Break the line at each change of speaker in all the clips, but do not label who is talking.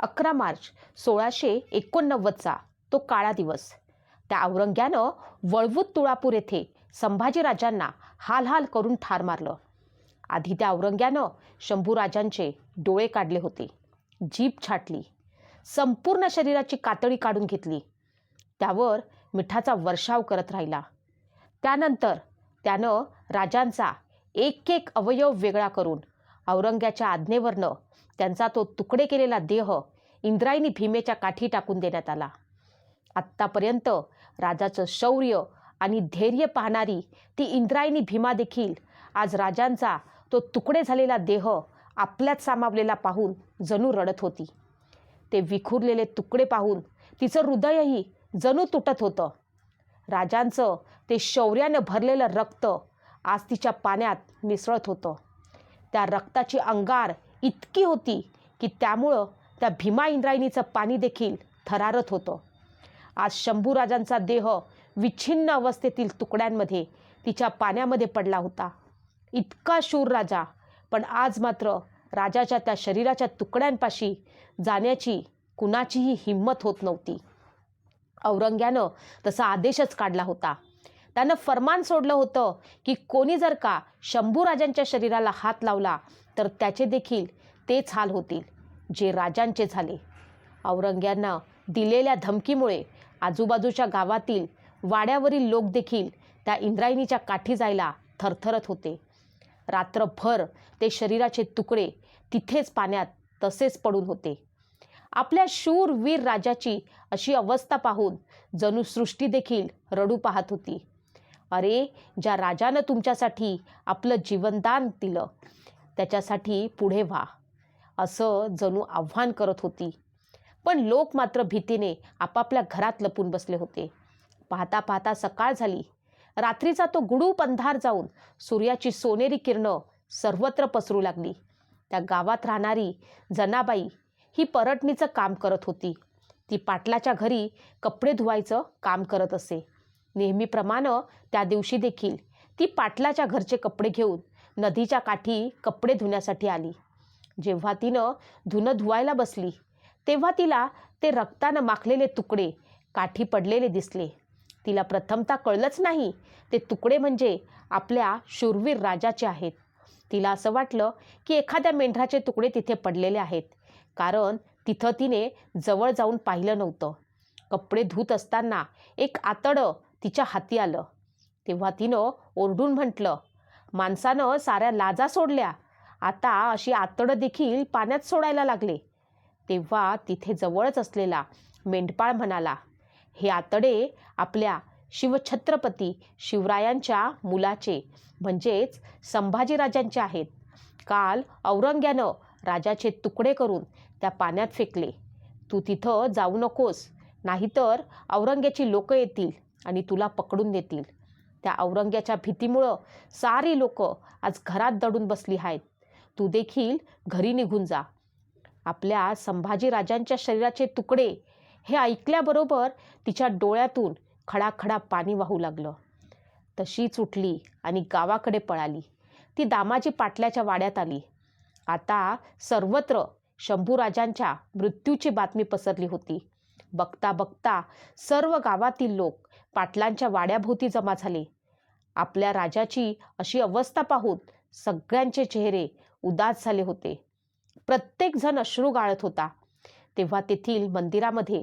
अकरा मार्च सोळाशे एकोणनव्वदचा तो काळा दिवस. त्या औरंग्यानं वळवूत तुळापूर येथे संभाजीराजांना हालहाल करून ठार मारलं. आधी त्या औरंग्यानं शंभूराजांचे डोळे काढले होते. जीभ छाटली. संपूर्ण शरीराची कातडी काढून घेतली. त्यावर मिठाचा वर्षाव करत राहिला. त्यानंतर त्यानं राजांचा एक एक अवयव वेगळा करून औरंग्याच्या आज्ञेवरनं त्यांचा तो तुकडे केलेला देह इंद्रायणी भीमेच्या काठी टाकून देण्यात आला. आत्तापर्यंत राजाचं शौर्य आणि धैर्य पाहणारी ती इंद्रायणी भीमा देखील आज राजांचा तो तुकडे झालेला देह आपल्यात सामावलेला पाहून जणू रडत होती. ते विखुरलेले तुकडे पाहून तिचं हृदयही जणू तुटत होतं. राजांचं ते शौर्यानं भरलेलं रक्त आज तिच्या पाण्यात मिसळत होतं. त्या रक्ताची अंगार इतकी होती की त्यामुळं त्या भीमा इंद्रायणीचं पाणी देखील थरारत होतं. आज शंभूराजांचा देह विच्छिन्न अवस्थेतील तुकड्यांमध्ये तिच्या पाण्यामध्ये पडला होता. इतका शूर राजा पण आज मात्र राजाच्या त्या शरीराच्या तुकड्यांपाशी जाण्याची कुणाचीही हिंमत होत नव्हती. औरंग्यानं तसा आदेशच काढला होता. त्यानं फरमान सोडलं होतं की कोणी जर का शंभूराजांच्या शरीराला हात लावला तर त्याचे देखील तेच हाल होतील जे राजांचे झाले. औरंग्यांना दिलेल्या धमकीमुळे आजूबाजूच्या गावातील वाड्यावरील लोक देखील त्या इंद्रायणीच्या काठी जायला थरथरत होते. रात्रभर ते शरीराचे तुकडे तिथेच पाण्यात तसेच पडून होते. आपल्या शूर वीर राजाची अशी अवस्था पाहून जणू सृष्टी देखील रडू पाहत होती. अरे ज्या राजानं तुमच्यासाठी आपलं जीवनदान दिलं त्याच्यासाठी पुढे व्हा असं जणू आव्हान करत होती. पण लोक मात्र भीतीने आपापल्या घरात लपून बसले होते. पाहता पाहता सकाळ झाली. रात्रीचा तो गुडूप अंधार जाऊन सूर्याची सोनेरी किरणं सर्वत्र पसरू लागली. त्या गावात राहणारी जनाबाई ही परटणीचं काम करत होती. ती पाटलाच्या घरी कपडे धुवायचं काम करत असे. नेहमीप्रमाणे त्या दिवशी देखील. ती पाटलाच्या घरचे कपडे घेऊन नदीच्या काठी कपडे धुण्यासाठी आली. जेव्हा तिनं धुणं धुवायला बसली तेव्हा तिला ते रक्तानं माखलेले तुकडे काठी पडलेले दिसले. तिला प्रथमता कळलंच नाही ते तुकडे म्हणजे आपल्या शूरवीर राजाचे आहेत. तिला असं वाटलं की एखाद्या मेंढराचे तुकडे तिथे पडलेले आहेत कारण तिथं तिने जवळ जाऊन पाहिलं नव्हतं. कपडे धुत असताना एक आतडं तिच्या हाती आलं. तेव्हा तिनं ओरडून म्हटलं माणसानं साऱ्या लाजा सोडल्या. आता अशी आतडं देखील पाण्यात सोडायला लागले. तेव्हा तिथे जवळच असलेला मेंढपाळ म्हणाला हे आतडे आपल्या शिवछत्रपती शिवरायांच्या मुलाचे म्हणजेच संभाजीराजांचे आहेत. काल औरंग्यानं राजाचे तुकडे करून त्या पाण्यात फेकले. तू तिथं जाऊ नकोस नाहीतर औरंग्याची लोकं येतील. आणि तुला पकडून देतील. त्या औरंग्याच्या भीतीमुळं सारी लोक आज घरात दडून बसली आहेत. तू देखील घरी निघून जा. आपल्या संभाजीराजांच्या शरीराचे तुकडे हे ऐकल्याबरोबर तिच्या डोळ्यातून खडाखडा पाणी वाहू लागलं. तशीच उठली आणि गावाकडे पळाली. ती दामाजी पाटल्याच्या वाड्यात आली. आता सर्वत्र शंभूराजांच्या मृत्यूची बातमी पसरली होती. बघता बघता सर्व गावातील लोक पाटलांच्या वाड्याभोवती जमा झाले. आपल्या राजाची अशी अवस्था पाहून सगळ्यांचे चेहरे उदास झाले होते. प्रत्येकजण अश्रू गाळत होता. तेव्हा तेथील मंदिरामध्ये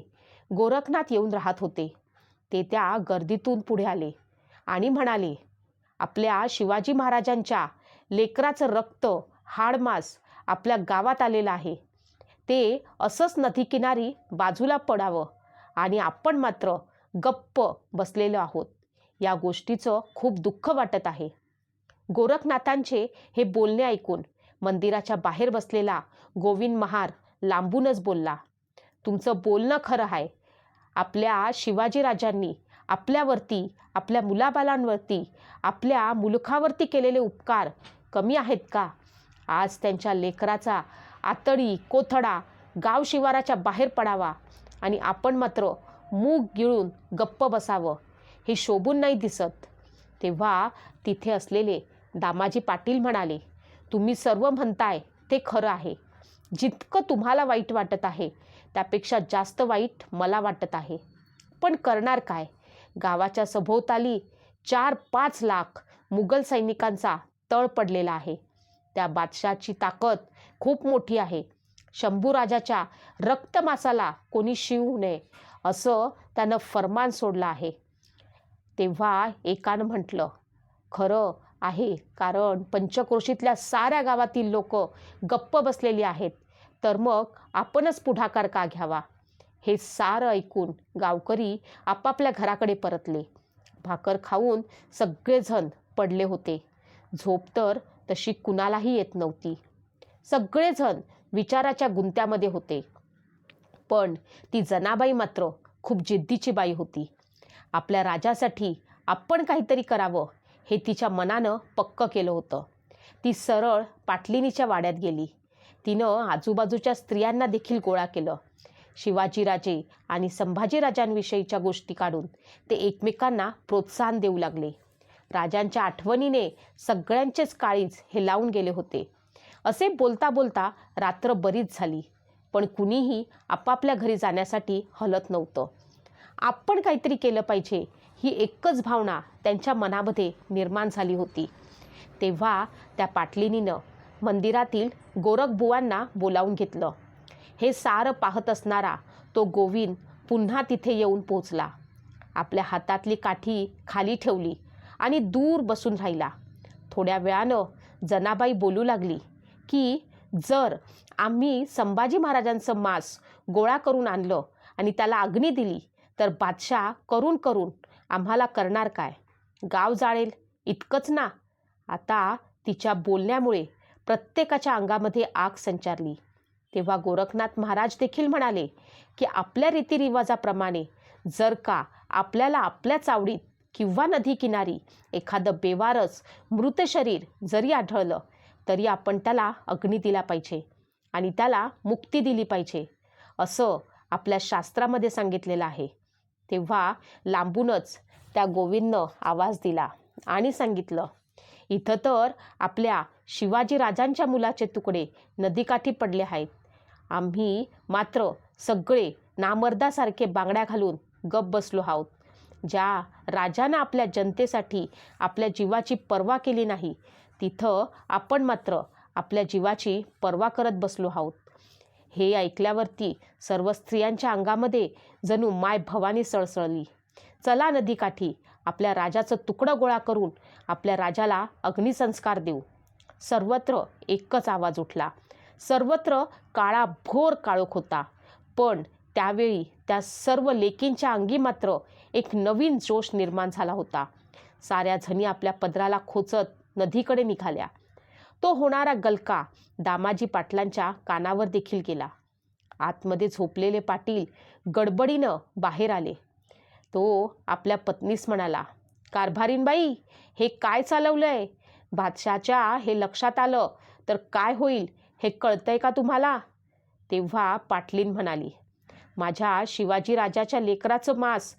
गोरखनाथ येऊन राहत होते. ते त्या गर्दीतून पुढे आले आणि म्हणाले आपल्या शिवाजी महाराजांच्या लेकराचं रक्त हाडमास आपल्या गावात आलेलं आहे. ते असंच नदीकिनारी बाजूला पडावं आणि आपण मात्र गप्प बसलेलो आहोत. या गोष्टीचं खूप दुःख वाटत आहे. गोरखनाथांचे हे बोलणे ऐकून मंदिराच्या बाहेर बसलेला गोविंद महार लांबूनच बोलला तुमचं बोलणं खरं आहे. आपल्या शिवाजीराजांनी आपल्यावरती आपल्या मुलाबालांवरती आपल्या मुलखावरती केलेले उपकार कमी आहेत का? आज त्यांच्या लेकराचा आतडी कोथडा गाव शिवाराच्या बाहेर पडावा आणि आपण मात्र मूग गिळून गप्प बसावं हे शोभून नाही दिसत. तेव्हा तिथे असलेले दामाजी पाटील म्हणाले तुम्ही सर्व म्हणताय ते खरं आहे. जितकं तुम्हाला वाईट वाटत आहे त्यापेक्षा जास्त वाईट मला वाटत आहे. पण करणार काय? गावाच्या सभोवताली चार पाच लाख मुघल सैनिकांचा तळ पडलेला आहे. त्या बादशाची ताकद खूप मोठी आहे. शंभूराजाच्या रक्तमासाला कोणी शिवू नये असं त्यानं फरमान सोडलं आहे. तेव्हा एकानं म्हटलं खरं आहे कारण पंचक्रोशीतल्या साऱ्या गावातील लोक गप्प बसलेली आहेत. तर मग आपणच पुढाकार का घ्यावा? हे सारं ऐकून गावकरी आपापल्या घराकडे परतले. भाकर खाऊन सगळेजण पडले होते. झोप तर तशी कुणालाही येत नव्हती. सगळेजण विचाराच्या गुंत्यामध्ये होते. पण ती जनाबाई मात्र खूप जिद्दीची बाई होती. आपल्या राजासाठी आपण काहीतरी करावं हे तिच्या मनानं पक्कं केलं होतं. ती सरळ पाटलिनीच्या वाड्यात गेली. तिनं आजूबाजूच्या स्त्रियांना देखील गोळा केलं. शिवाजीराजे आणि संभाजीराजांविषयीच्या गोष्टी काढून ते एकमेकांना प्रोत्साहन देऊ लागले. राजांच्या आठवणीने सगळ्यांचेच काळीज हे लावून गेले होते. असे बोलता बोलता रात्र बरीच झाली. पण कुणीही आपापल्या घरी जाण्यासाठी हलत नव्हतं. आपण काहीतरी केलं पाहिजे ही एकच भावना त्यांच्या मनामध्ये निर्माण झाली होती. तेव्हा त्या पाटलिनीनं मंदिरातील गोरखबुवांना बोलावून घेतलं. हे सारं पाहत असणारा तो गोविंद पुन्हा तिथे येऊन पोचला आपल्या हातातली काठी खाली ठेवली आणि दूर बसून राहिला. थोड्या वेळानं जनाबाई बोलू लागली की जर आम्ही संभाजी महाराजांचं मांस गोळा करून आणलं आणि त्याला अग्नी दिली तर बादशाह करून करून आम्हाला करणार काय? गाव जाळेल इतकंच ना. आता तिच्या बोलण्यामुळे प्रत्येकाच्या अंगामध्ये आग संचारली. तेव्हा गोरखनाथ महाराज देखील म्हणाले की आपल्या रीतिरिवाजाप्रमाणे जर का आपल्याला आपल्या चावडीत किंवा नदी किनारी एखादं बेवारस मृत शरीर जरी आढळलं तरी आपण त्याला अग्नी दिला पाहिजे आणि त्याला मुक्ती दिली पाहिजे. असं आपल्या शास्त्रामध्ये सांगितलेलं आहे. तेव्हा लांबूनच त्या गोविंदनं आवाज दिला आणि सांगितलं इथं तर आपल्या शिवाजी राजांच्या मुलाचे तुकडे नदीकाठी पडले आहेत. आम्ही मात्र सगळे नामर्दासारखे बांगड्या घालून गप बसलो आहोत. ज्या राजानं आपल्या जनतेसाठी आपल्या जीवाची पर्वा केली नाही तिथं आपण मात्र आपल्या जीवाची पर्वा करत बसलो आहोत. हे ऐकल्यावरती सर्व स्त्रियांच्या अंगामध्ये जणू माय भवानी सळसळली. चला नदीकाठी आपल्या राजाचं तुकडं गोळा करून आपल्या राजाला अग्निसंस्कार देऊ. सर्वत्र एकच आवाज उठला. सर्वत्र काळा भोर काळोख होता. पण त्यावेळी त्या सर्व लेकींच्या अंगी मात्र एक नवीन जोश निर्माण झाला होता. साऱ्या जणी आपल्या पदराला खोचत नदीकडे निघाल्या. तो होणारा गलका दामाजी पाटलांच्या कानावर देखील गेला. आतमध्ये झोपलेले पाटील गडबडीनं बाहेर आले. तो आपल्या पत्नीस म्हणाला कारभारीनबाई हे काय चालवलंय? बादशाच्या हे लक्षात आलं तर काय होईल हे कळतंय का तुम्हाला? तेव्हा पाटलीन म्हणाली माझ्या शिवाजी राजाच्या लेकराचं मांस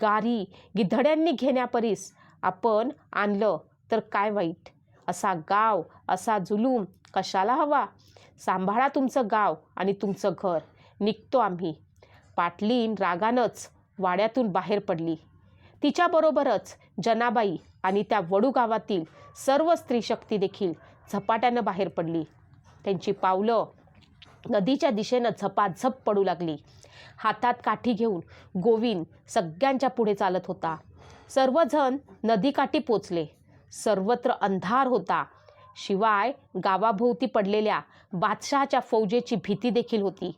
गारी गिधड्यांनी घेण्यापरीस आपण आणलं तर काय वाईट? असा गाव असा जुलूम कशाला हवा? सांभाळा तुमचं गाव आणि तुमचं घर. निघतो आम्ही. पाटलीन रागानंच वाड्यातून बाहेर पडली. तिच्याबरोबरच जनाबाई आणि त्या वडू गावातील सर्व स्त्रीशक्ती देखील झपाट्यानं बाहेर पडली. त्यांची पावलं नदीच्या दिशेनं झपाझप पडू लागली. हातात काठी घेऊन गोविंद सगळ्यांच्या पुढे चालत होता. सर्वजण नदीकाठी पोचले. सर्वत्र अंधार होता. शिवाय गावाभोवती पडलेल्या बादशहाच्या फौजेची भीती देखील होती.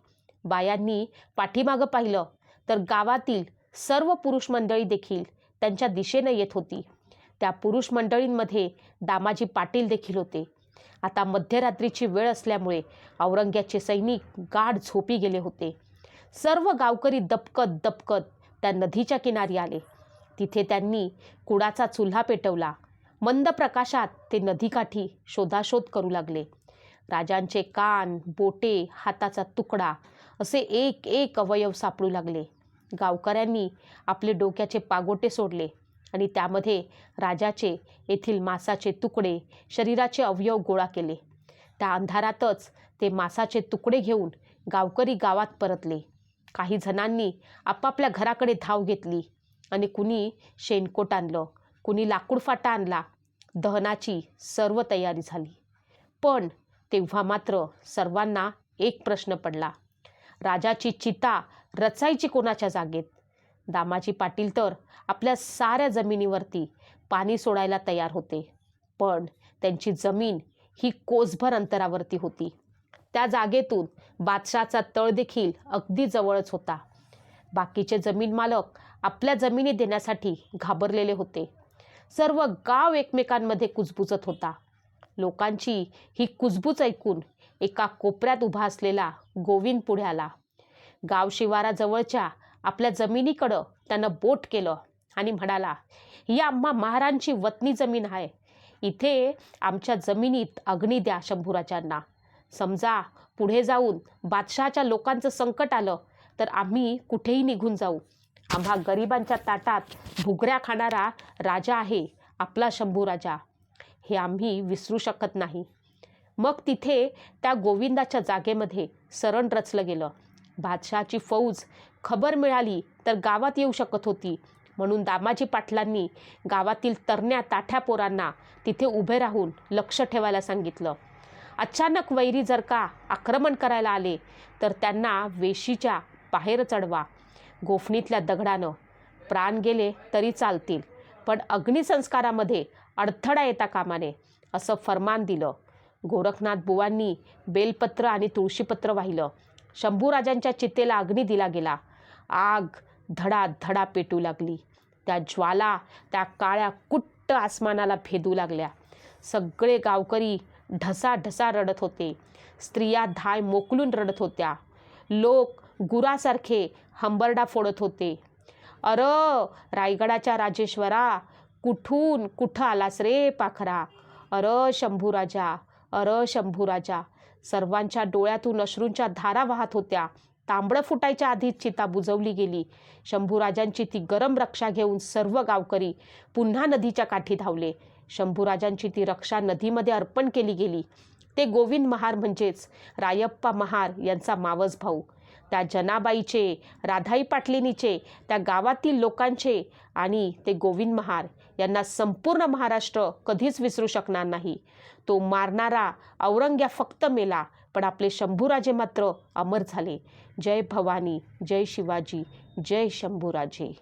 बायांनी पाठीमागं पाहिलं तर गावातील सर्व पुरुष मंडळी देखील त्यांच्या दिशेनं येत होती. त्या पुरुष मंडळींमध्ये दामाजी पाटील देखील होते. आता मध्यरात्रीची वेळ असल्यामुळे औरंग्याचे सैनिक गाढ झोपी गेले होते. सर्व गावकरी दपकत दपकत त्या नदीच्या किनारी आले. तिथे त्यांनी कुडाचा चुल्हा पेटवला. मंद प्रकाशात ते नदीकाठी शोधाशोध करू लागले. राजांचे कान बोटे हाताचा तुकडा असे एक एक अवयव सापडू लागले. गावकऱ्यांनी आपले डोक्याचे पागोटे सोडले आणि त्यामध्ये राजाचे येथील मांसाचे तुकडे शरीराचे अवयव गोळा केले. त्या अंधारातच ते मासाचे तुकडे घेऊन गावकरी गावात परतले. काही जणांनी आपापल्या घराकडे धाव घेतली आणि कुणी शेणकोट आणलं कुणी लाकूड फाटा आणला दहनाची सर्व तयारी झाली. पण तेव्हा मात्र सर्वांना एक प्रश्न पडला. राजाची चिता रचायची कोणाच्या जागेत? दामाजी पाटील तर आपल्या साऱ्या जमिनीवरती पाणी सोडायला तयार होते. पण त्यांची जमीन ही कोसभर अंतरावरती होती. त्या जागेतून बादशाचा तळ देखील अगदी जवळच होता. बाकीचे जमीन मालक आपल्या जमिनी देण्यासाठी घाबरलेले होते. सर्व गाव एकमेकांमध्ये कुजबुजत होता. लोकांची ही कुजबूज ऐकून एका कोपऱ्यात उभा असलेला गोविंद पुढे आला. गाव शिवाराजवळच्या आपल्या जमिनीकडं त्यानं बोट केलं आणि म्हणाला ही आम्हा महारांची वतनी जमीन आहे. इथे आमच्या जमिनीत अग्नी द्या शंभूराजांना. समजा पुढे जाऊन बादशहाच्या लोकांचं संकट आलं तर आम्ही कुठेही निघून जाऊ. आम्हा गरिबांच्या ताटात भुगऱ्या खाणारा राजा आहे आपला शंभू राजा. हे आम्ही विसरू शकत नाही. मग तिथे त्या गोविंदाच्या जागेमध्ये सरण रचलं गेलं. बादशहाची फौज खबर मिळाली तर गावात येऊ शकत होती. म्हणून दामाजी पाटलांनी गावातील तरण्या ताठ्या पोरांना तिथे उभे राहून लक्ष ठेवायला सांगितलं. अचानक वैरी जर का आक्रमण करायला आले तर त्यांना वेशीच्या बाहेर चढवा. गोफणीतल्या दगडानं. प्राण गेले तरी चालतील पण अग्निसंस्कारामध्ये अडथळा येता कामाने असं फरमान दिलं. गोरखनाथ बुवांनी बेलपत्र आणि तुळशीपत्र वाहिलं. शंभूराजांच्या चितेला अग्नी दिला गेला. आग धडा धडा पेटू लागली. त्या ज्वाला त्या काळ्या कुट्ट आसमानाला भेदू लागल्या. सगळे गावकरी ढसा ढसा रडत होते. स्त्रिया धाय मोकलून रडत होत्या. लोक गुरासारखे हंबरडा फोडत होते. अर रायगडाच्या राजेश्वरा कुठून कुठं आलास रे पाखरा? अर शंभूराजा अर शंभूराजा. सर्वांच्या डोळ्यातून अश्रूंच्या धारा वाहत होत्या. तांबडं फुटायच्या आधीच चिता बुजवली गेली. शंभूराजांची ती गरम रक्षा घेऊन सर्व गावकरी पुन्हा नदीच्या काठी धावले. शंभूराजांची ती रक्षा नदीमध्ये अर्पण केली गेली. ते गोविंद महार म्हणजेच रायप्पा महार यांचा मावस भाऊ त्या जनाबाईचे राधाई पाटलिनीचे त्या गावातील लोकांचे आणि ते गोविंद महार यांना संपूर्ण महाराष्ट्र कधीच विसरू शकणार नाही. तो मारणारा औरंग्या फक्त मेला पण आपले शंभूराजे मात्र अमर झाले. जय भवानी जय शिवाजी जय शंभूराजे.